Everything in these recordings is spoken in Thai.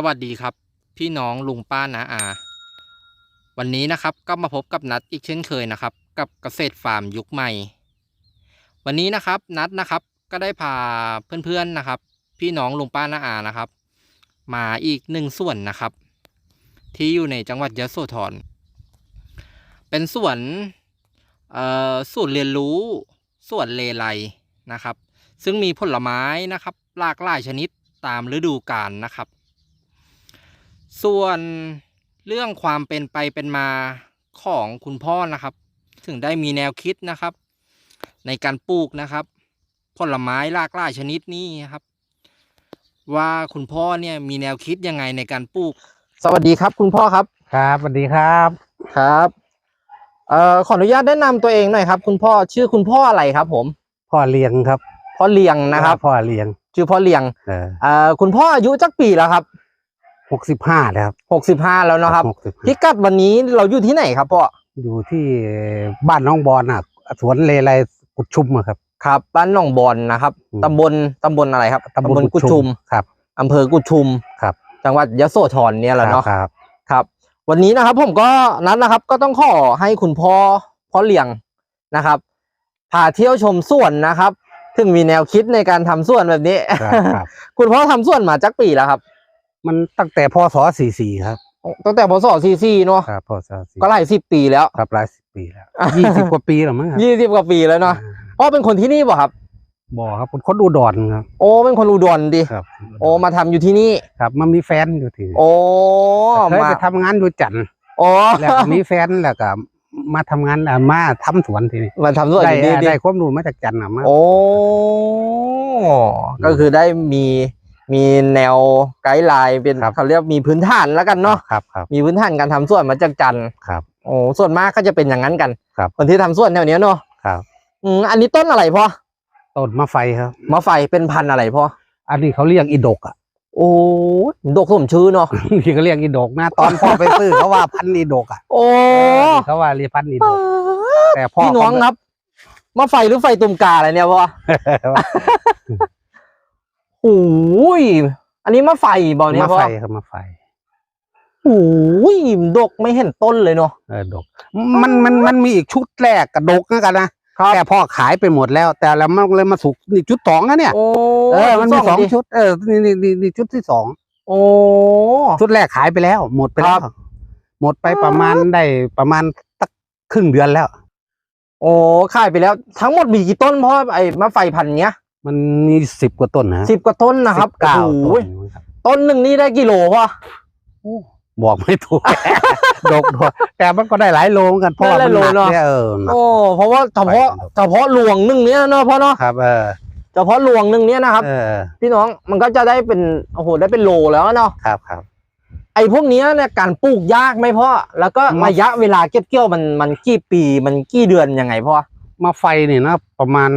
สวัสดีครับ พี่น้องลุงป้านาอา วันนี้นะครับก็มาพบกับนัดอีกเช่นเคยนะครับ กับเกษตรฟาร์มยุคใหม่ วันนี้นะครับนัดนะครับก็ได้พาเพื่อนๆนะครับ พี่น้องลุงป้านาอานะครับ มาอีกหนึ่งส่วนนะครับ ที่อยู่ในจังหวัดยะโสธรเป็นสวนเอ่อศูนเรียนรู้สวนเลไลนะครับ ซึ่งมีผลไม้นะครับหลากหลายชนิดตามฤดูกาลนะครับ ส่วนเรื่องความเป็นไปเป็นมาของคุณพ่อนะครับ ถึงได้มีแนวคิดนะครับ ในการปลูกนะครับ ผลไม้หลากหลายชนิดนี้ครับ ว่าคุณพ่อเนี่ยมีแนวคิดยังไงในการปลูก สวัสดีครับ คุณพ่อครับครับสวัสดีครับครับเอ่อขออนุญาตแนะนำตัวเองหน่อยครับ คุณพ่อชื่อคุณพ่ออะไรครับ ผมพ่อเลี้ยงครับพ่อเลียงนะครับ พ่อเลี้ยงชื่อพ่อเลียงเออเอ่อคุณพ่ออายุจักปีแล้วครับ หกสิบห้าแล้วครับ หกสิบห้าแล้วนะครับ หกสิบพิกัดวันนี้เราอยู่ที่ไหนครับพ่อ อยู่ที่บ้านน้องบอลน่ะ สวนเลไลกุดชุมอะครับ ครับ บ้านหนองบอนนะครับ อืม ตำบล ตำบลอะไรครับกุชุม ครับ อำเภอกุชุม ครับ จังหวัดยะโสธรเนี่ยแหละเนาะ ครับ ครับ วันนี้นะครับผมก็นัดนะครับ ก็ต้องขอให้คุณพ่อพ่อเลี้ยงนะครับพาเที่ยวชมสวนนะครับ ถึงมีแนวคิดในการทำสวนแบบนี้ ครับ ครับ คุณพ่อทำสวนมาจักปีแล้วครับ มันตั้งแต่พศสี่สี่ครับ ตั้งแต่พศซีซีเนาะครับพศสี่ก็หลายสิบปีแล้วครับหลายสิบปีแล้วยี่สิบกว่าปีแล้วมั้งครับยี่สิบกว่าปีแล้วเนาะพ่อเป็นคนที่นี่ป่ะครับบ่ครับเป็นคนอุดรครับ โอ้เป็นคนอุดรดิครับ โอ้มาทำอยู่ที่นี่ครับมันมีแฟนอยู่ที่โอ้เคยมาไปทำงานอยู่จันทร์โอ้แล้วก็มีแฟนแล้วก็มาทำงานอะมาทำสวนที่นี่มาทำสวนได้อยู่นี่ดิได้ความรู้มาจากจันทร์อะมาโอ้ก็คือได้มี มีแนวไกด์ไลน์เป็นครับเขาเรียกมีพื้นฐานแล้วกันเนาะครับครับมีพื้นฐานการทำสวนมาจากจันทร์ครับโอ้ส่วนมากก็จะเป็นอย่างนั้นกันครับคนที่ทำสวนแถวเนี้ยเนาะครับอืมอันนี้ต้นอะไรพ่อต้นมะไฟครับมะไฟเป็นพันธุ์อะไรพ่ออันนี้เขาเรียกอีดกอะโอ้ดกสมชื่อเนาะที่เขาเรียกอีดกนะ ตอนพ่อไปซื้อเขาว่าพันธุ์อีดกอะโอ้เขาว่าเรียกพันธุ์อีดกแต่พ่อพี่น้องครับมะไฟหรือไฟตุ่มกาอะไรเนี่ยพ่อ โอ้ยอันนี้มะไฟบอกเนี่ยมะพ่อไฟครับมะไฟโอ้ยดกไม่เห็นต้นเลยเนาะเออดก มันมันมันมีอีกชุดแรกกับดกนะกันนะครับแต่พ่อขายไปหมดแล้ว แต่แล้วมันเลยมาสุกนี่ชุดสองนะเนี่ยโอ้เออมันมีสองดิชุด เออนี่นี่นี่นี่ชุดที่สองโอ้ชุดแรกขายไปแล้ว หมดไปแล้วครับหมดไปประมาณได้ประมาณตักครึ่งเดือนแล้ว โอ้ขายไปแล้ว ทั้งหมดมีกี่ต้นพ่อไอ้มะไฟพันธุ์เนี้ย มันมีสิบกว่าต้นนะสิบกว่าต้นนะครับเก้าโอ้โหต้นครับต้นหนึ่งนี่ได้กี่โลพ่อบอกไม่ถูกดกดกแต่มันก็ได้หลายโลเหมือนกันเพราะว่ามันหนักเนี่ยเออหนักโอ้เพราะว่าเฉพาะไปครับเฉพาะลวงหนึ่งเนี้ยเนาะพ่อเนาะครับเออเฉพาะลวงหนึ่งเนี้ยนะครับเออพี่น้องมันก็จะได้เป็นโอ้โหได้เป็นโลแล้วเนาะครับครับไอ้พวกเนี้ยเนี่ยการปลูกยากไหมพ่อแล้วก็มะระยะเวลาเก็บเกี่ยวมันมันกี่ปีมันกี่เดือนยังไงพ่อมาไฟนี่นะประมาณ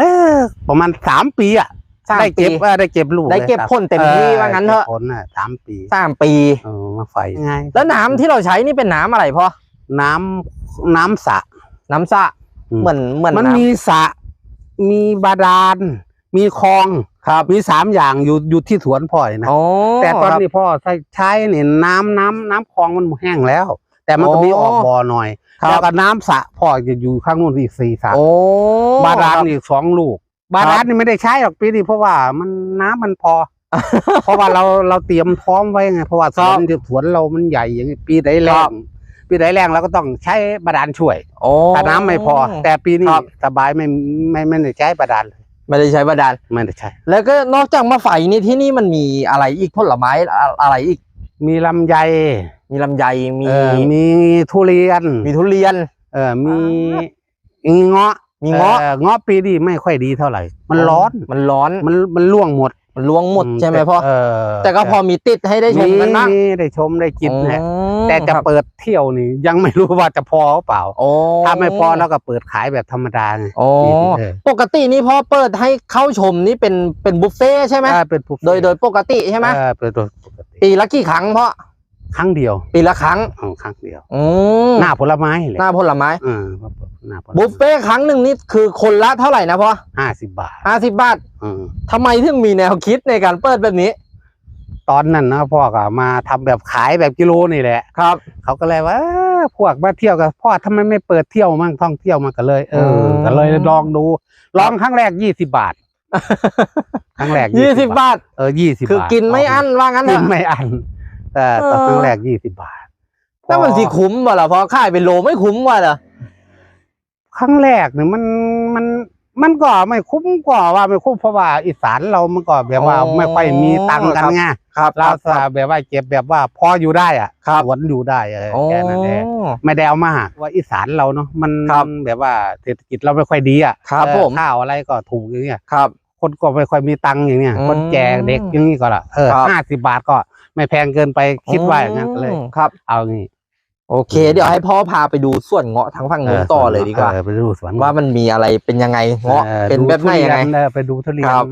เออประมาณสามปีอะสามได้ปี เก็บเออได้เก็บลูกได้เก็บลยครับผลเต็มที่ว่างั้นเถอะ ก็บผลน่ะสามปีสามปี เออมาไฟไงแล้วน้ำที่เราใช้นี่เป็นน้ำอะไรพ่อ น้ำน้ำสระ น้ำสระอืม เหมือนเหมือนมันน้ำมีสระมีบาดาล มีคลองครับมีสามอย่างอยู่อยู่ที่สวนพ่อยนะ โอ้แต่ตอนครับ นี้พ่อใช้ใช้เนี่ยน้ำน้ำน้ำคลองมันแห้งแล้ว แต่มันก็มีอ๋อออกบ่อหน่อยครับ แล้วก็น้ำสระพ่อจะอยู่ข้างนู้นอีกสี่สระโอ้บาดาลครับอีกสองลูก บาดาลนี่ไม่ได้ใช้หรอกปีนี้เพราะว่ามันน้ำมันพอ เพราะว่าเราเราเตรียมพร้อมไว้ไงเพราะว่าสวนสวนเรามันใหญ่อย่างนี้ปีไหนแรงปีไหนแรงเราก็ต้องใช้บาดาลช่วยโอ้ถ้าน้ำไม่พอ แต่ปีนี้ครับสบายไม่ไม่ไม่ได้ใช้บาดาลเลยไม่ได้ใช้บาดาลไม่ได้ใช้แล้วก็นอกจากมะไฟนี่ที่นี่มันมีอะไรอีกผลไม้อะอะไรอีก มีลำไย มีลำไยมี เออมีทุเรียน มีทุเรียน เออมีอ่มีเงาะมีเงาะออเงาะปีนี้ไม่ค่อยดีเท่าไหร่ มันร้อน มันร้อน มันมันร่วงหมด มันล่วงหมดใช่ไหมแต่พ่อเออแต่ก็พอมีติดให้ได้ชมกันบ้างมีได้ชมได้กินแหละอ๋อแต่จะครับเปิดเที่ยวนี่ยังไม่รู้ว่าจะพอหรือเปล่าโอ้ถ้าไม่พอแล้วก็เปิดขายแบบธรรมดาไงโอ้เออปกตินี่พ่อเปิดให้เข้าชมนี่เป็นเป็นบุฟเฟ่ต์ใช่ไหมเออเป็นบุฟเฟ่โดยโดยปกติใช่ไหมเออเป็นโดยปกติปีละกี่ครั้งพ่อ ครั้งเดียวปีละครั้งอ๋อครั้งเดียวอืมหน้าผลไม้เลยหน้าผลไม้เออหน้าผลไม้บุฟเฟ่ต์ครั้งหนึ่งนี่คือคนละเท่าไหร่นะพ่อห้าสิบบาทห้าสิบบาทเออทำไมถึงมีแนวคิดในการเปิดแบบนี้ ตอนนั้นนะพ่อก็มาทำแบบขายแบบกิโลนี่แหละ ครับ เขาก็เลยว่าเอ้อพวกมาเที่ยวกับพ่อทำไมไม่เปิดเที่ยวมั่งท่องเที่ยวมาก็เลยเอออืมก็เลยลองดูลองครั้งแรกยี่สิบาทครั้งแรกยี่สิบบาท เออยี่สิบคือบาทกินไม่อั้นว่างั้นกิเถนอะไม่อัน แต่ตอนเออครั้งแรกยี่สิบาทแล้วมันสิคุ้มบ่ล่ะพอขายเป็นโลไม่คุ้มว่ะเหรอครั้งแรกเนี่ยมันมันมันก็ไม่คุ้มกว่าว่าไม่คุ้มเพราะว่าอีสานเรามันก็แบบว่าไม่ค่อยมีตังค์กันไงครับเราจะแบบว่าเก็บแบบว่าพออยู่ได้อะครับสวนอยู่ได้เออโอ้แค่นั้นเองไม่ได้เอามากว่าอีสานเราเนาะมันครับมันแบบว่าเศรษฐกิจเราไม่ค่อยดีอะครับเออผมข้าวอะไรก็ถูกอย่างเงี้ยครับ คนก็ไม่ค่อยมีตังค์อย่างเงี้ยอืมคนแก่เด็กอย่างนี้ก็ละเออครับห้าสิบบาทก็ ไม่แพงเกินไปคิดว่าอย่างนั้นก็เลยอืมครับ เอางี้โอเค เดี๋ยวให้พ่อพาไปดูส่วนเงาะทางฝั่งนู้นต่อเลยดีกว่า ออไปดูสวนว่ามันมีอะไรเป็นยังไงเงาะออเป็นแบบไหนดูทุยังไง เรีเออไปดูทุเรียนครับ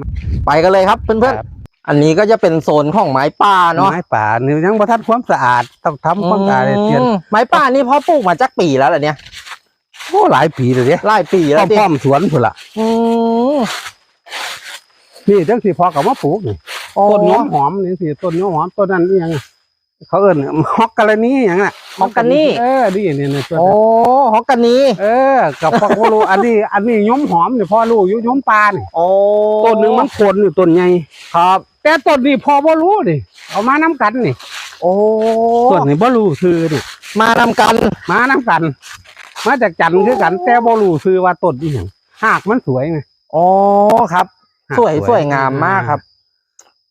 ไปกันเลยครับเพื่อนครับๆอันนี้ก็จะเป็นโซนของไม้ป่าเนาะไม้ป่านี่ยังบ่ทันความสะอาดต้องทำความสะอาดให้เทียนอืมไม้ป่านี่พ่อปลูกมาจักปีแล้วเหรอเนี่ยโอ้หลายปีเลยเนี่ยหลายปีแล้วดิพร้อมๆสวนพุ่นละอืมนี่จังสิพอกับมาปลูกนี่ ต้นน้อมหอมนี่สิต้นน้อมหอมต้นนั้นนี่ยังเขาเอิ้นฮอกกะละนี่อย่างน่ะฮอกกานี่เออนี่นี่นี่ต้นโอ้นั้นฮอกกานีเออกับพ่อก็รู้อันนี้ อันนี้ย้อมหอมนี่พ่อรู้อยู่ย้อมปลานี่โอ้ต้นหนึงมันผลอยู่ต้นใหญ่ครับ แต่ต้นนี้พ่อบ่รู้นี่เอามานํกันนี่โอ้ต้นนี้บ่รู้ชื่อนี่มานำกัน มานํกัน มาจากจันทร์คือกัน แต่บ่รู้ชื่อว่าต้นอีหยังหากมันสวยไงโอ้ครับหากสวยสวยงามมากครับเพ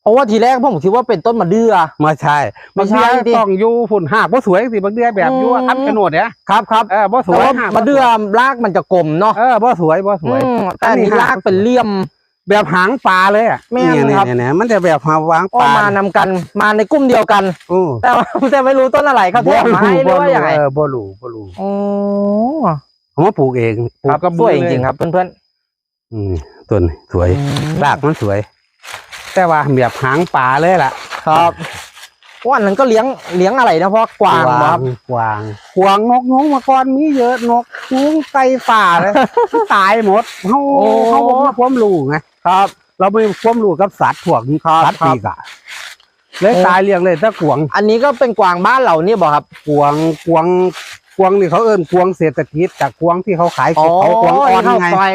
ราะว่าทีแรกผมคิดว่าเป็นต้นมะเดื่อไม่ใช่ไม่บางใช่เดือดิ ต้องอยู่ฝุ่นหากบ่สวยสิบางเดือแบบอยู่อืมทำกระโนดเนี่ยครับครับเออบ่สแต่วยว่าหากมะเดื่อรากมันจะกลมเนาะเออบ่สวยบ่สวย อืมแต่อันนี้อันนี้ รากเป็นเหลี่ยม แบบหางปลาเลยอะแม่นเนี่ยครับ เนี่ยเนี่ยมันจะแบบหางวางก็ปลามานำกันมาในกลุ่มเดียวกันอู้แต่ว่าแต่ไม่รู้ต้นอะไรเขาแทกไม้หรือว่าอย่างไรเออบ่รู้บ่รู้โอ้ผมว่าปลูกเองปลูคกรับกับสวยจมือริงๆครับเพื่อนอืมต้นนี้สวย ๆ รากมันสวย แต่ว่าแบบหางปลาเลยล่ะ ครับว่าอันนั้นก็เลี้ยงเลี้ยงอะไรนะเพราะกวางเหรอครับกวางกวางนกยุงมาก่อนมีเยอะนกยุงไก่ป่าเลยตายหมดเฮาโอ้เฮาบ่มีความรู้ไงครับ เราไม่มีความรู้กับสัตว์พวกนี้ครับสัตว์ครับปีกอะเลยโอ้ตายเลี้ยงเลยถ้ากวาง อันนี้ก็เป็นกวางบ้านเราเนี่ยบอกครับกวางกวาง กวางนี่เขาเอิ้นกวางเศรษฐกิจจากกวางที่เขาขายเขากวางอ่อนไงซอย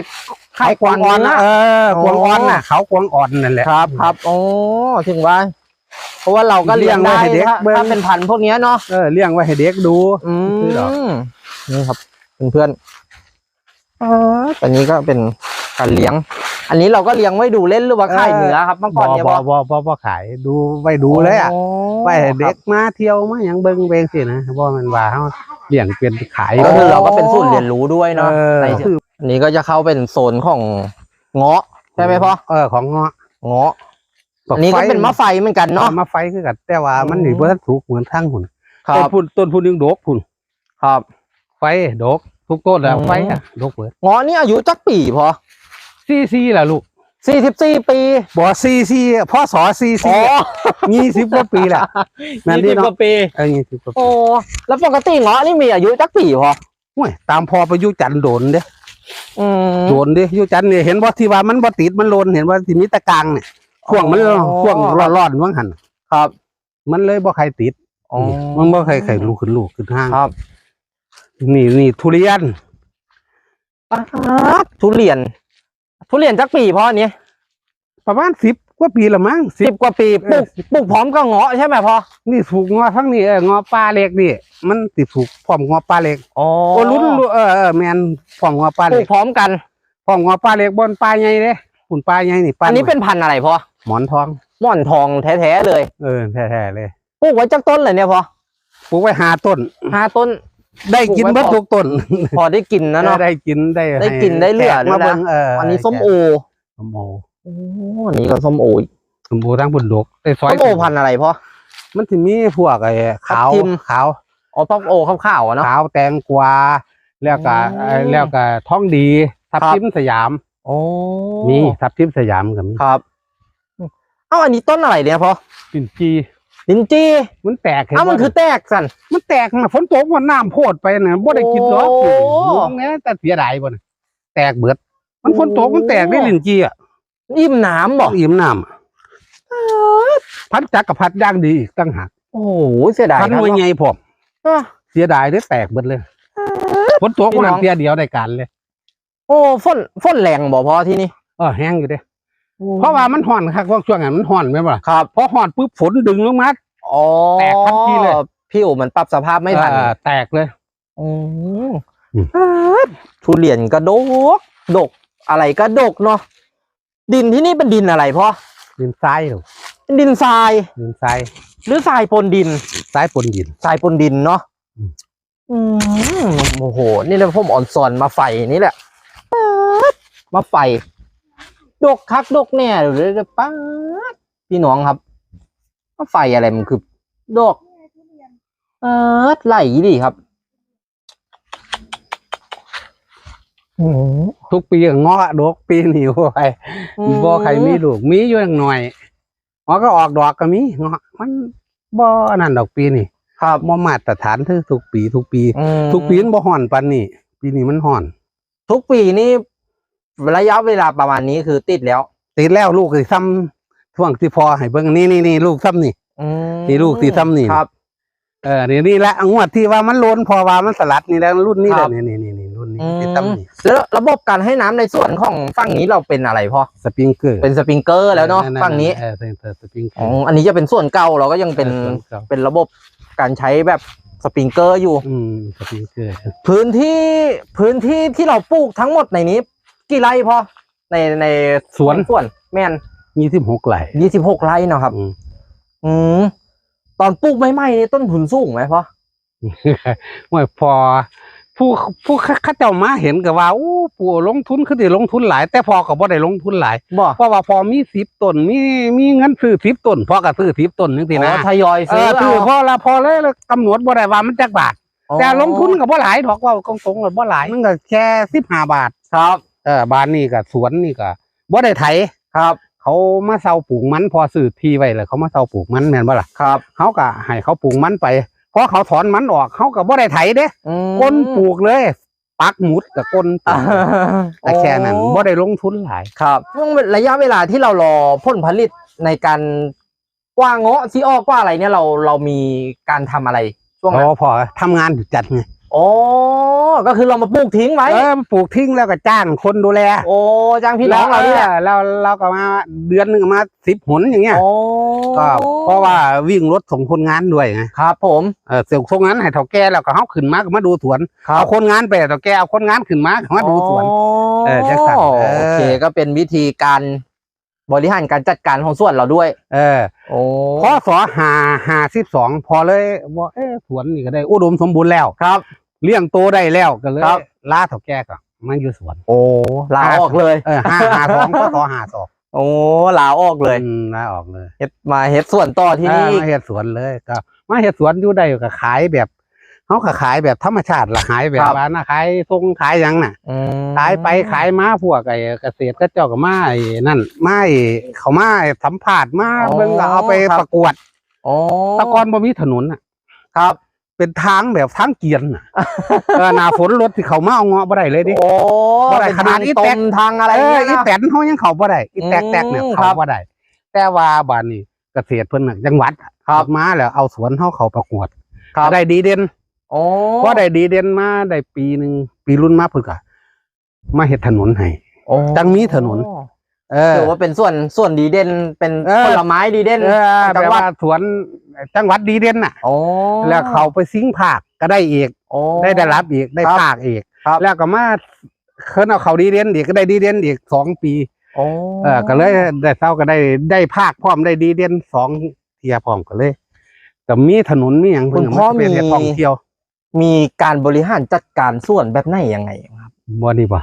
เขากวางอ่อนนะเออกวางอ่อนน่ะเขากวางอ่อนนั่นแหละครับครับโอ้ถึงว่าเพราะว่าเราก็เลี้ยงไว้ให้เด็กถ้าเป็นพันพวกนี้เนาะเออเลี้ยงไว้ให้เด็กดูอืมนี่ครับเพื่อนๆอ๋ออันนี้ก็เป็นการเลี้ยง อันนี้เราก็เลี้ยงไว้ดูเล่นหรือว่าขายเนื้อครับเมื่อก่อนเนี่ยบ่บอกบ่บ่บ่ขายดูไว้ดูเลยอะไว้ให้เด็กมาเที่ยวมาหยังเบิ่งเบิ่งสินะบ่แม่นว่าเฮาเลี้ยงเป็นขายก็คือเราก็เป็นศูนย์เรียนรู้ด้วยเนาะเออในอันนี้ก็จะเข้าเป็นโซนของเงาะใช่ไหมพ่อเออของเงาะเงาะอันนี้ก็เป็นมะไฟเหมือนกันเนาะเนาะมาไฟคือกันแต่ว่ามันอืมนี่บ่ทันสุกเหมือนทางหุ่นครัต้นบพุ่นต้นพุ่นยังดกพุ่นครับ ไฟดกทุกต้นแล้วอืมไฟอะดกเบิดเงาะนี่อายุจักปีพอ ซีซีล่ะลูกสี่สิบสี่ปีบ่ซีซีพ่อสอซีซียี่สิบกว่าปีละนั่นยี่นี่สิบเนาะกว่าปี เออยี่สิบกว่าปีโอ้ แล้วปกติเงาะนี่มีอายุจักปีพอโอ้ยตามพอไปอยู่จันทน์โดนเด้อืม โดนเด้อยู่จันทน์เนี่ยเห็นบ่ที่ว่ามันบ่ติดมันโลนเห็นว่าสิมีตะกลางเนี่ยช่วงมันอ๋อ ช่วงร้อนๆว่างหั่นครับ มันเลยบ่ใครติดอ๋อมันบ่ใครใครลูกขึ้นลูกขึ้นห้างครับ นี่นี่ทุเรียน ป๊าดทุเรียน ทุเรียนจักปีพออันนี้ประมาณสิบกว่าปีละมั้งสิบกว่าปีปลูกเออปลูกพร้อมกับเงาะใช่ไหมพอนี่ถูกงอทั้งนี้เอองอปลาเล็กนี่ มันติดถูกพร้อมงอปลาเล็กอ๋อโอ้ลุ้นเออเออแมนพร้อมงอปลาปลูเล็กกพร้อมกัน พร้อมงอปลาเล็กบนปลาใหญ่เด้หุ่นปลาใหญ่นี่ปลาอันนี้เป็นพันธุ์อะไรพอหมอนทองหม่อนทองแท้ๆเลยเออแท้ๆเลยปลูกไว้จักต้นเลยเนี่ยพอปลูกไว้หาต้นห้าต้น ได้กินเบิดทุกต้นพอได้กินนะเนาะได้กินได้ได้กินได้เหลือมาด้วยนะเบิ่งอออันนี้ส้มโอส้มโอโอ้อันนี้ก็ส้มโออีกส้มโอทั้งบนดกได้ซอยส้มโอพันอะไรพ่อมันสิมีพวกไอ้ขาวทิมขาวอ๋อส้มโอขาวๆเนาะขาวแตงกวาแล้วก็แล้วก็ท้องดีทับทิมสยามโอ้นี่ทับทิมสยามกับมีครับเอ้าอันนี้ต้นอะไรเนี่ยพ่อปิ่นจี ลินจี้มันแตกห็เอ้ามันบ่คือแตกสันมันแตกมาฝนตกมันน้ำโพดไปน่ะบ่ได้กินหรอกโอ้ลุงเนี่ยแต่เสียดายบ่น่ะแตกเบิด มันฝนตกมันแตกได้ลิ้นจีอะอิ่มน้ำบอกอิ่มน้ำเอ้ยพัดจักรพัดย่างดีอีกตั้งหากโอ้โหเสียดายพัดนะมวยไงผมเออเสียดายได้แตกเบิดเลยฝนตกพี่น้มาองเพียเดียวได้การเลย โอ้ฝนฝนแรงบ่พอที่นี่เออแห้งอยู่เด้ เพราะว่ามันห่อนครับพวกช่วงนั้นมันห่อนไหมบ่ล่ะครับพอห่อนปุ๊บฝนดึงลงมาอ๋อแตกทันทีเลยผิวมันปรับสภาพไม่ทันเออแตกเลยอืมอืมทุเรียนกระดกดกอะไรก็ดกเนาะดินที่นี่เป็นดินอะไรพ่อดินทรายหรอเป็นดินทรายดินทรายหรือทรายปนดินทรายปนดินทรายปนดินเนาะอืมอืมโอ้โห นี่เลยผมอ่อนสอนมาไฟนี่แหละป๊าดมาไฟ ดกคักดกแน่เลยป้าดพี่น้องครับมาไฟอะไรมันคือดกเออไหลดีครับอืมทุกปีก็เงาะดอกปีนี้บ่ไปบ่ใครมีลูกมีอยู่อย่างหน่อยเงาะก็ออกดอกก็มีเงาะมันบ่อันนั้นดอกปีนี่ครับบ่มาตรฐานคือทุกปี ทุกปีอืมทุกปีมันบ่ฮ้อนปานนี้ปีนี้มันฮ้อน ทุกปีนี่ ระยะเวลาประมาณนี้คือติดแล้ว ติดแล้วลูกสิซ้ำช่วงที่พอให้เบิ่งนี่นี่นี่ลูกซ้ำนี่อืมนี่ลูกที่ซ้ำนี่ครับ เออนี่นี่แหละงวดที่ว่ามันโลนพอว่ามันสลัดนี่แหล้วรุ่นนี้แหครัละบนี่นี่นี่นี่รุ่นนี้อืม ที่ซ้ำนี่แล้วระบบการให้น้ำในส่วนของฝั่งนี้เราเป็นอะไรพ่อสปริงเกอร์เป็นสปริงเกอร์แล้วเนาะฝั่งนี้เออเป็นสปริงเกออ๋อร์อันนี้จะเป็นส่วนเก่าเราก็ยังเป็นออส่วก่าเป็นระบบการใช้แบบสปริงเกอร์อยู่ อืมสปริงเกอร์พื้นที่พื้นที่ที่เราปลูกทั้งหมดในนี้ กี่ไร่พอในในสวน สวนแม่นยี่สิบหกไหลยี่สิบหกไร่เนาะครับอืมอืมตอนปลูกใหม่ๆนี่ต้นทุนสูงไหมพ่อว่าพอ ผู้ผู้เข้าเจ้ามาเห็นก็ว่าอู้ปู่ลงทุนคือได้ลงทุนหลาย แต่พอก็บ่ได้ลงทุนหลายบ่เพราะว่าพอมีสิบต้นมีมีเงินซื้อสิบต้นพอก็ซื้อสิบต้นนึงสิอ๋นะอทยอยเอซื้ออซื้อเอาพอละพอเลยแล้วกำหนดบ่ได้ว่ามันจักบาท แต่ลงทุนก็บ่หลายดอกว่าตรงๆเลยบ่หลายมันก็แค่สิบห้าบาทครับ เออบ้านนี่ก็สวนนี่ก็บ่ได้ไถครับ เขามาเซาปลูกมันพอซื้อที่ไว้เลยเขามาเซาปลูกมันแม่นบ่ล่ะครับเขาก็ให้เขาปลูกมันไปพอเขาถอนมันออกเขาก็บ่ได้ไถเด้อืมก้นปลูกเลยปักหมุดกับก้นปลูกแต่แค่นั้นโอ้บ่ได้ลงทุนหลายครับช่วงระยะเวลาที่เรารอผลผลิตในการกว้างเงาะซีออกกว่าอะไรเนี่ยเราเรามีการทำอะไรช่วงพนั้นอพอทำงานอยู่จัดไง โอ้ก็คือเรามาปลูกทิ้งไว้เออปลูกทิ้งแล้วก็จ้างคนดูแลโอ้จ้างพี่น้องเราเนี่ยแล้วเราก็มาเดือนหนึงมาสิบหนอย่างเงี้ยโอ้ก็เพราะว่าวิ่งรถส่งคนงานด้วยไงครับ ผมเออส่งส่งงานให้เฒ่าแก่แล้วก็เฮาขึ้นมาก็มาดูสวนครับเอาคนงานไปเฒ่าแก่เอาคนงานขึ้นมาก็มาดูสวนเออจังสันเออโอเคก็เป็นวิธีการบริหารการจัดการของส่วนเราด้วย เออ โอ้พอสอหาหาสิบสองพอเลยว่าเอ๊ะสวนนี่ก็ได้ อุดมสมบูรณ์แล้วครับ เลี้ยงโตได้แล้วก็เลยครับ ลาเฒ่าแก่ก็มาอยู่สวน โอ้ลาออกเลย เออห้าหาสองพอสอหาสองโอ้ลาออกเลยอืมลาออกเลยเฮ็ดมาเฮ็ดส่วนต่อที่นี่เออมาเฮ็ดสวนเลยก็มาเฮ็ดสวนอยู่ได้ก็ขายแบบเขาก็ขายแบบธรรมชาติละขายแบบว่านะขายทรงขายหยังน่ะ อืมขายไปขายมาพวกไอ้เกษตรก็เจ้าก็มาไอ้นั่นมาไอ้เขามาไอ้สัมภาษณ์มาเบิ่งก็เอาไปประกวดโอ้แตะกอนบ่มีถนนน่ะ ครับ เป็นทางแบบทางเกวียนน่ะเออหน้าฝนรถที่เขามาเอาเงาะบ่ได้เลยดิ โอ้บ่ได้เป็นขนาทาดงอีตแตมกทางอะไรเออเนี่ยอีนะ แตนเฮายังเข้าบ่ได้อีแตกแตกเนี่ยอืมเข้าครับบ่ได้แต่ว่าบ้านนี้เกษตรเพิ่นน่ะจังหวัดอะครับ มาแล้วเอาสวนเฮาเข้าประกวดครับได้ดีเด่นโอ้พอได้ดีเด่นมาได้ปีหนึ่งปีรุ่นมาเพิ่นก็มาเฮ็ดถนนให้ โอ้จังมีถนน เออ ถือว่าเป็นส่วนส่วนดีเด่นเป็นเออ ผลไม้ดีเด่นเออของแบจังบหวัว่าดสวนจังหวัดดีเด่นน่ะ โอ้แล้วเขาไปซิงภาคก็ได้อีก โอ้ ได้ได้รับอีกได้ครับภาคอีก ครับ แล้วก็มาเคินเอาเขาดีเด่นอีกก็ได้ดีเด่นอีกสองปี โอ้เออก็เลยได้เศร้าก็ได้ได้ภาคพร้อมได้ดีเด่นสองเทียพร้อมก็เลยแต่มีถนนมีอย่างคุณพ่อเพิ่นก็าเป็นมีเฮ็ดท่องเที่ยวมีการบริหารจัดการส่วนแบบไหนยังไงครับ บ่นี่บ่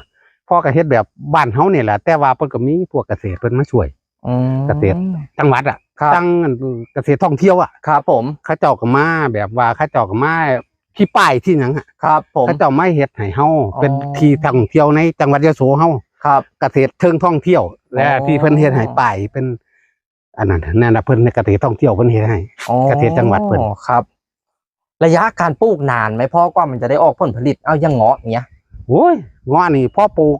พ่อก็เฮ็ดแบบบ้านเฮานี่แหละแต่ว่าเพิ่นก็มีพวกเกษตรเพิ่นมาช่วยอืมเกษตรจังหวัดอะครับจังเกษตรท่องเที่ยวอะครับผมเขาเจ้าก็มาแบบว่าเขาเจ้าก็มาที่ป้ายที่หยังอะครับผมเขาเจ้ามาเฮ็ดให้เฮาอ๋อเป็นที่ท่องเที่ยวในจังหวัดยโสเฮาครับเกษตรเชิงท่องเที่ยว และอ๋อที่เพิ่นเฮ็ดให้ป้ายเป็นอันนั้นนั่นน่ะเพิ่นในเกษตรท่องเที่ยวเพิ่นเฮ็ดให้อ๋อเกษตรจังหวัดเพิ่นครับ ระยะการปลูกนานไหมพ่อกว่ามันจะได้ออกผลผลิตเอาอยังเงาะอย่างเงี้ย โอ้ยงอนี่พ่อปลูก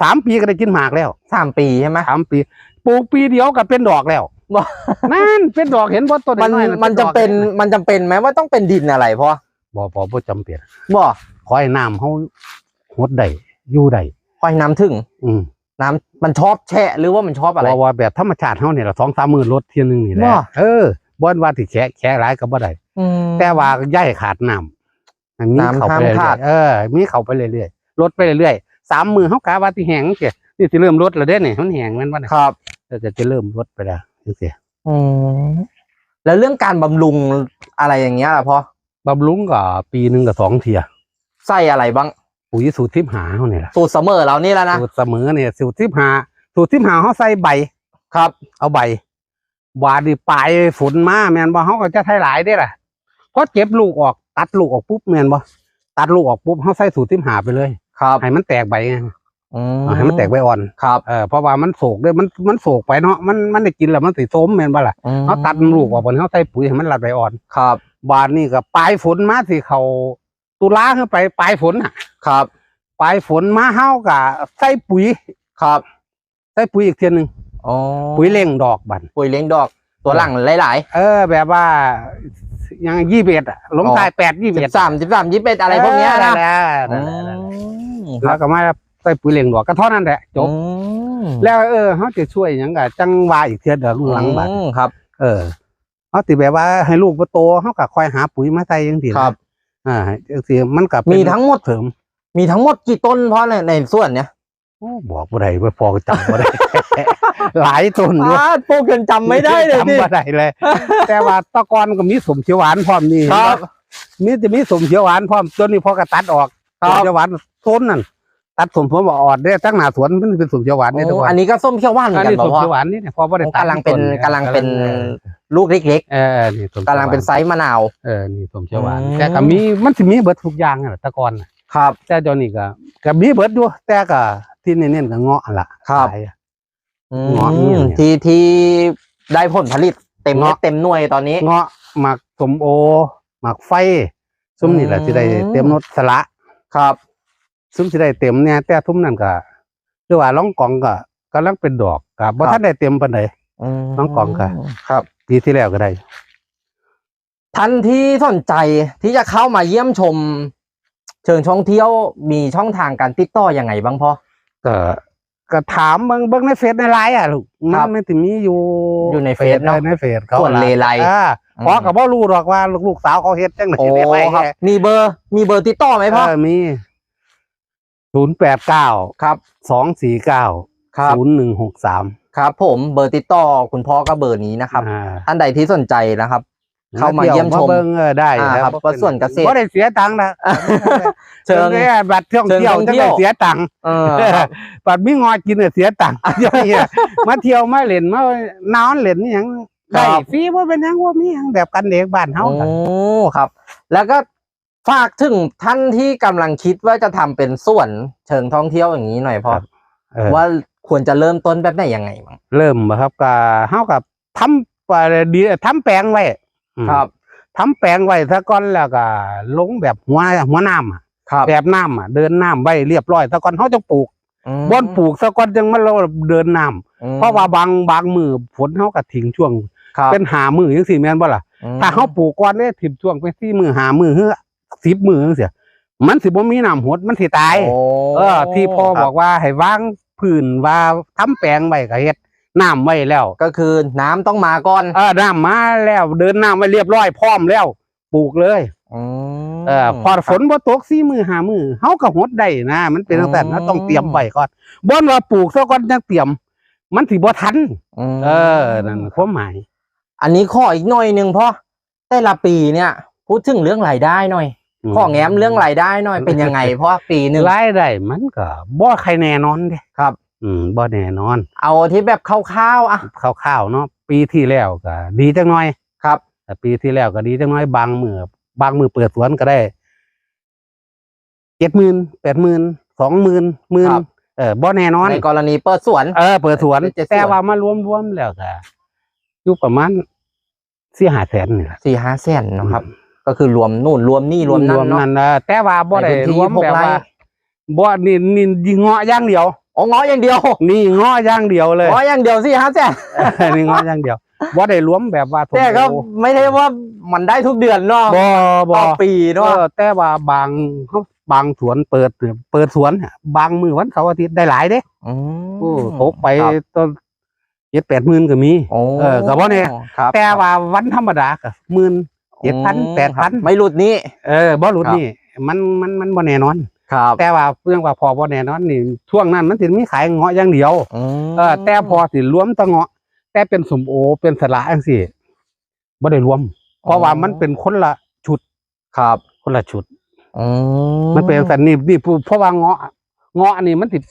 สามปีก็ได้กินหมากแล้วสามปีใช่ไหมสามปีปลูกปีเดียวก็เป็นดอกแล้วบ่นั่นเป็นดอกเห็นบ่ต้นมันน้อยๆมันจะเป็นดอกมันจำเป็นไหมว่าต้องเป็นดินอะไรพ่อบ่บ่บ่จำเป็นบ่ขอให้น้ำเฮาหดได้อยู่ได้คอยน้ำถึง อืมน้ำมันชอบแช่หรือว่ามันชอบอะไรว่าว่าแบบธรรมชาติเฮาเนี่ยละ2-3มื้อลดเที่ยหนึงนี่แหละบ่เออบ่ว่าที่แฉะแฉะหลายก็บ่ได้อืมแต่ว่าย่ายขาดน้ำมันมีน้ำเข้าไปห้ามเรื่ขาอดยๆเออมีเข้าไปเรื่อยๆ ลดไปเรื่อยๆสามมือเฮากะว่าที่แห้งเสียนี่สิเริ่มลดแล้วเด้นี่มันแห้งแม่นบ่เนี่ยครับเออก็จะเริ่มลดไปแล้วจังซี่อืมแล้วเรื่องการบำรุงอะไรอย่างเงี้ยล่ะพ่อบำรุงก็ปีหนึงก็สองเที่ยใส่อะไรบ้างปุ๋ยสูตรทิพหาเฮานี่ล่ะสูตรเสมอเรานี่แล้วนะสูตรเสมอเนี่ยสูตรทิพหาสูตรทิพหาเฮาใส่ใบครับ เอาใบบาดนี่ปลายฝนมาแม่นบ่เฮาก็จะใช้หลายเด้ล่ะพอเก็บลูกออกตัดลูกออกปุ๊บแม่นบ่ตัดลูกออกปุ๊บเฮาใส่สูตรทิพหาไปเลย ครับให้มันแตกใบไงอืเอาให้มันแตกใบอ่อนครับเออเพราะว่ามันโศกด้วยมันมันโศกไปเนาะมันมันได้กินแล้วมันสิส้มแม่นบ่ล่ะอืมเขาตัดลูกออกบนเขาใส่ปุ๋ยให้มันรัดใบอ่อนครับ บานนี่ก็ปลายฝนมาสิเขาตุลาขึ้นไปปลายฝนน่ะ ครับ ปลายฝนมาเฮาก็ใส่ปุ๋ยครับใส่ปุ๋ยอีกเทียหนึงอ๋อปุ๋ยเล่งดอกบันปุ๋ยเลี้ยงดอกตัวหลังหลายเออ แบบว่า ยังยี่เบ็ดอะลงอ๋อท้ายแปดยี่ๆเบ็สิดบสามสิบสามยี่สิบเอ็ดอะไรพวกเนี้ยนะเอออืนั่นแหละนั่นแหละนั่นแหละมคแล้รัวบก็มาใส่ปุ๋ยเล่งดอกก็เท่านั้นแหละจบอืมแล้วเออเขาจะช่วยหยังกะจังว่าอีกเทียเดียวหลังบัดอืมครับ เออเขาติแบบว่าให้ลูกมาโตเขาก็คอยหาปุ๋ยมาใส่ยังสินะครับ อ่าจังสิมันกับมีทั้งหมดเสริมมีทั้งหมดกี่ต้นเพราะในในส่วนเนี้ยโอ้บอกบ่ได้บ่พอก็จำบ่ได้ หลายต้นอยู่อ้าโปรเกินจำไม่ได้เลยดิจำบ่ได้เลย แต่ว่าตะกอนก็มีสมเขียวหวานพร้อมนี่ครับมีจะมีสมเขียวหวานพร้อมจนนี้พอก็ตัดออกครับสมเขียวหวานต้นนั่นตัดสมผมว่าอ่อนได้ตั้งหน้าสวนมันเป็นสมเขียวหวานนี่ตะโอ้กอนอันนี้ก็ส้มเขียวหวานเหมือัอนนกันนี้บสอกมว่าเขียวหวานนี่เนี่ยพอบ่ได้ตัดกำลังเป็นต้กำลังเป็นออลูกเล็กเออนี่สมๆกำลังเป็นไซส์มะนาวเออนี่สมเขียวหวานอืมแต่ก็มีมันสิมีเบิดทุกอย่างนั่นแหละแตะกอนน่ะครับ แต่เจอนี่ก็ก็มีเบิดอยู่แต่ก็ที่เน้นๆก็เงาะล่ะครับขาย อะอืเงาะนี่มเนี่ยที่ที่ได้ผลผลิตเต็มเม็ดเงาะเต็มหน่วยตอนนี้ เงาะหมักสมโอหมักไฟ ซุ้มนี่แหละอืม ที่ได้เต็มรถสละครับ ซุ้มที่ได้เต็มเนี่ยแต่ทุ่มนั่นก็หรือว่าล่องกองก็กำลังเป็นดอกก็บ่ทันได้เต็มปานใดมน้องกล่องค่ะ ครับ ปีที่แล้วก็ได้ ท่านที่สนใจที่จะเข้ามาเยี่ยมชม เชิงท่องเที่ยวมีช่องทางการติดต่อยังไงบ้างพ่อก็ ก็ถามเบิ่งเบิ่งในเฟซในไลน์อะลูกครัมับนไม่ถึมีอยู่อยู่ในเฟซเนอะออในเฟซเขาส่วนเลไลอ่าพอก็บ่รู้หรอกว่าลูกๆสาวเขาเฮ็ดจังได๋โอ้ได้ไปครับ มีเบอร์ มีเบอร์ติดต่อไหมพ่อ เออมี089ครับ249ครับ0163ครับ ผมเบอร์ติดต่อคุณพ่อก็เบอร์นี้นะครับ อ่า ท่านใดที่สนใจนะครับ เข้ามาเยี่ยมชม เบิ่งเออได้อ่าแล้วครับเพราะส่วนเกษตร บ่ได้เสียตังค์นะเชิงบิ่งบัตรท่องเที่ยวเชิงท่องจังเที่ยว ได้เสียตังค์เออครับบัตรมีงอกินเนี่ยเสียตังค์เดี๋ยวนี้มาเที่ยวมาเล่นมานอนเล่นนี่หยังได้ฟรีบ่เป็นหยังว่ามีหยังแบบกันเด็กบ้านเฮาโอ้กัน ครับ แล้วก็ฝากถึงท่านที่กำลังคิดว่าจะทำเป็นสวนเชิงท่องเที่ยวอย่างนี้หน่อยพ่อเออว่าควรจะเริ่มต้นแบบไหนยังไงบ้าง เริ่มบ่ครับก็เฮากับทำไปดีทำแปลงไว้อืม ครับทำแปลงไว้ซะก่อนแล้วก็ลงแบบหัวหัวน้ำอะครับแบบน้ำอะเดินน้ำไว้เรียบร้อยซะก่อนเฮาจะปลูกอืมบ่อนปลูกซะก่อนจังมันเราเดินน้ำอืมเพราะว่าบางบางมือฝนเฮาก็ทิ้งช่วงครับเป็นหามือจังซี่แม่นบ่ล่ะอืมถ้าเฮาปลูกก่อนเนี่ยถิ่มช่วงไปสี่มือหามือเฮือ10มือจังซี่มันสิบ่มีน้ำหดมันสิตายโอ้เออ ที่พ่อครับบอกว่าให้วางพื้นว่าทำแปลงไว้ก็เฮ็ด น้ำไว้แล้ว ก็คือน้ำต้องมาก่อนเออน้ำมาแล้ว เดินน้ำไว้เรียบร้อยพร้อมแล้ว ปลูกเลยมเออพอฝนบ่ตกสี่มือหามือเฮาก็หดได้นะ มันเป็นตั้งแต่อืมเราต้องเตรียมไว้ก่อนบ่นว่าปลูกซะก่อนจังเตรียม มันสิบ่ทัน มเออนั่นความหมาย อันนี้ข้ออีกหน่อยหนึ่งพ่อแต่ละปีเนี่ย พูดถึงเรื่องรายได้หน่อย ข้อแง้มเรื่องรายได้หน่อยเป็นยังไงเพราะว่าปีหนึ่ง รายได้มันก็บ่ใครแน่นอนเด้ครับ อืมบ่แน่นอน เอาที่แบบคร่าวๆอะคร่าวๆเนาะปีที่แล้วก็ดีจังหน่อยครับแต่ปีที่แล้วก็ดีจังน้อยบางมือบางมือเปิดสวนก็ได้เจ็ดหมื่นแปดหมื่นสองหมื่นหมื่นครับเออบ่แน่นอนในกรณีเปิดสวนเออเปิดสวนเจ็ดสวนแต่ว่ามารวมรวมๆแล้วก็อยู่ประมาณสี่ห้าแสนนี่แหละสี่ห้าแสนเนาะครับ ก็คือรวมนู่นรวมนี่รวมนั่นเนาะนั่นนะแต่ว่าบ่ได้ในพื้นที่รวมหกแบบไร่ว่าบ่นี่นี่ยิงเงาะอย่างเดียว อ๋อง้ออย่างเดียวนี่เงาะอย่างเดียวเลยง้ออย่างเดียวสี่ห้าแสนนี่เงาะอย่างเดียวบ่ได้รวมแบบว่าแต่ก็โอ้ไม่ได้ว่ามันได้ทุกเดือนเนาะบ่บ่ต่อปีเอเนาะอแต่ว่าบางเขาบางสวนเปิดเปิดสวนน่ะบางมือวันเสาร์อาทิตย์ได้หลายเด้อืมโอ้ตกไปครับต้นเจ็ดแปดหมื่นก็มีโอ้เออก็บ่เนี่ยครับแต่ว่าวันธรรมดาก็หมื่นเจ็ดพันอืมแปดพันครับไม่หลุดนี้เออบ่หลุดครับนี่มันมันมันบ่แน่นอน ครับ แต่ว่าเรื่องว่าพอบ่แน่นอนนี่ช่วงนั้นมันสิมีขายเงาะอย่างเดียวมเออแต่พอสิรวมแตะเงาะ แต่เป็นสมโอเป็นสละจังซี่บ่ได้รวม เพราะว่ามันเป็นคนละชุดครับ คนละชุดอืมันเป็นสันนี่นี่เพราะว่าเงาะเงาะอันนี้มันติด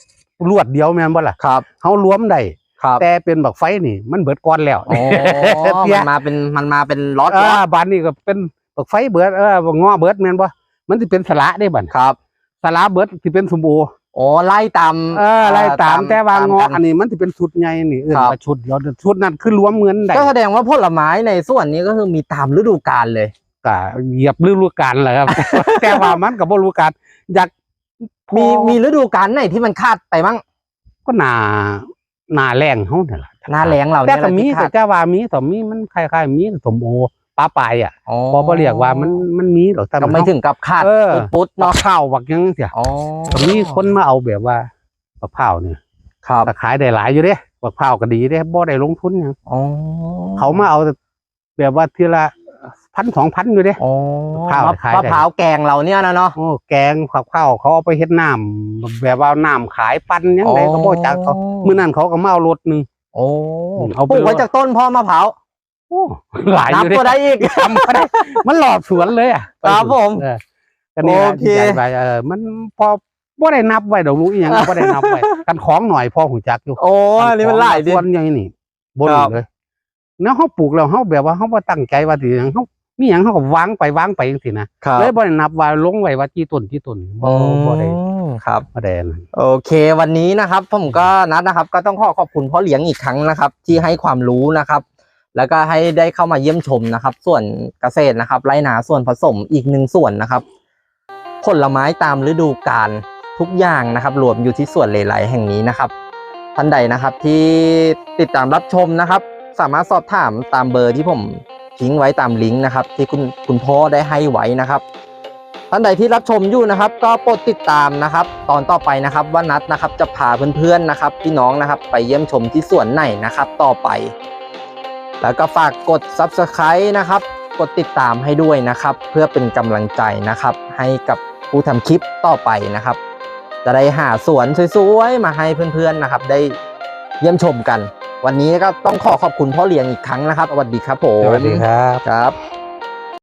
รวดเดียวแม่นบ่ล่ะครับเฮารวมได้ครับแต่เป็นบักไฟนี่มันเบิดก่อนแล้วโอ้เตี้ยมันมาเป็นมันมาเป็นล็อตเอล็ออตบานนี้ก็เป็นบักไฟเบิดเออบักเงาะเบิดแม่นบ่มันสิเป็นสละได้บัดครับส ละเบิดสิเป็นสมโอโอ้ไล่ตามเออไล่ตามแต่ว่าเงาะกัอันนี้มันสิเป็นชุดใหญ่นี่เออครับว่าชุดเดียวชุดนั้นคือรวมเงินได้ก็แสดงว่าผลไม้ในส่วนนี้ก็คือมีตามฤดูกาลเลยก็เหยียบฤดูกาลแหละครับแต่ว่ามันก็บ่รู้การอยากพอมีมีฤดูกาลไหนที่มันคาดไปบ้างก็หนาหนาแรงเฮานี่นล่ะหน้าแรงเราแต่เนี่ยก็มีที่คาแต่ดจะว่ามีแต่มีมันคล้ายๆมีสมโอ ปลาปลายอะอ๋อพอบ่เรียกว่ามันมันมีหรอกแต่ก็ไม่ถึงกับคาดเออปุ๊ดๆเนาะเนาะข้าวบักยังเสียอ๋อก็มีคนมาเอาแบบว่าบักพร้าวเนี่ยครับก็ขายได้หลายอยู่เด้บักพร้าวก็ดีเด้บ่ได้ลงทุนหยังอ๋อเขามาเอาแบบว่าทีละพันสองพันอยู่เด้อ๋อข้าวมะขายได้มะพร้าวแกงเราเนี่ยนะเนาะ โอ้แกงข้าวข้าวเขาเอาไปเฮ็ดน้ำแบบว่าน้ำขายปั้นยังไงก็บ่จักเขามื้อนั้นเขาก็มาเอารถหนึง โอ้เอาไป ปลูกไว้จากต้นพ่อมะพร้าว โอ้หลายอนับยู่เด้ก็ได้อีกจำไม่ได้ มันหลอดสวนเลยอะครับผม เออก็นี่โอนะเคใหญ่ไปเออมันพอบ่ได้นับไว้ดอกรู้อีหยังบ่ได้นับไว้กันของหน่อยพอหูจักอยู่ โอ้อันนี้มันหลายดิ ส่วนใหญ่นี่บ่ครัรู้บเลยแล้วเฮาปลูกแล้วเฮาแบบว่าเฮาบ่ตั้งใจว่าสิหยังเฮามีหยังเฮาก็วางไปวางไปจังซี่นะครับเลยบ่ได้นับว่าลงไว้ว่ากี่ต้นกี่ต้นบ่บ่ได้อืมครับ บ่ได้นั่นโอเค วันนี้นะครับผมก็นัดนะครับ ก็ต้องขอขอบคุณพ่อเลี้ยงอีกครั้งนะครับ ที่ให้ความรู้นะครับ แล้วก็ให้ได้เข้ามาเยี่ยมชมนะครับ ส่วนเกษตรนะครับไรนาส่วนผสมอีกหนึ่งส่วนนะครับ ผลไม้ตามฤดูกาลทุกอย่างนะครับ รวมอยู่ที่ส่วนเลไลแห่งนี้นะครับ ท่านใดนะครับที่ติดตามรับชมนะครับ สามารถสอบถามตามเบอร์ที่ผมทิ้งไว้ตามลิงก์นะครับ ที่คุณคุณพ่อได้ให้ไว้นะครับ ท่านใดที่รับชมอยู่นะครับ ก็โปรดติดตามนะครับ ตอนต่อไปนะครับว่านัดนะครับจะพาเพื่อนๆนะครับ พี่น้องนะครับ ไปเยี่ยมชมที่สวนไหนนะครับ ต่อไป แล้วก็ฝากกด Subscribe นะครับ กดติดตามให้ด้วยนะครับ เพื่อเป็นกำลังใจนะครับ ให้กับผู้ทำคลิปต่อไปนะครับ จะได้หาสวนสวยๆ มาให้เพื่อนๆนะครับ ได้เยี่ยมชมกัน วันนี้ก็ต้องขอขอบคุณพ่อเลี้ยงอีกครั้งนะครับสวัสดีครับผมสวัสดีครับ ครับ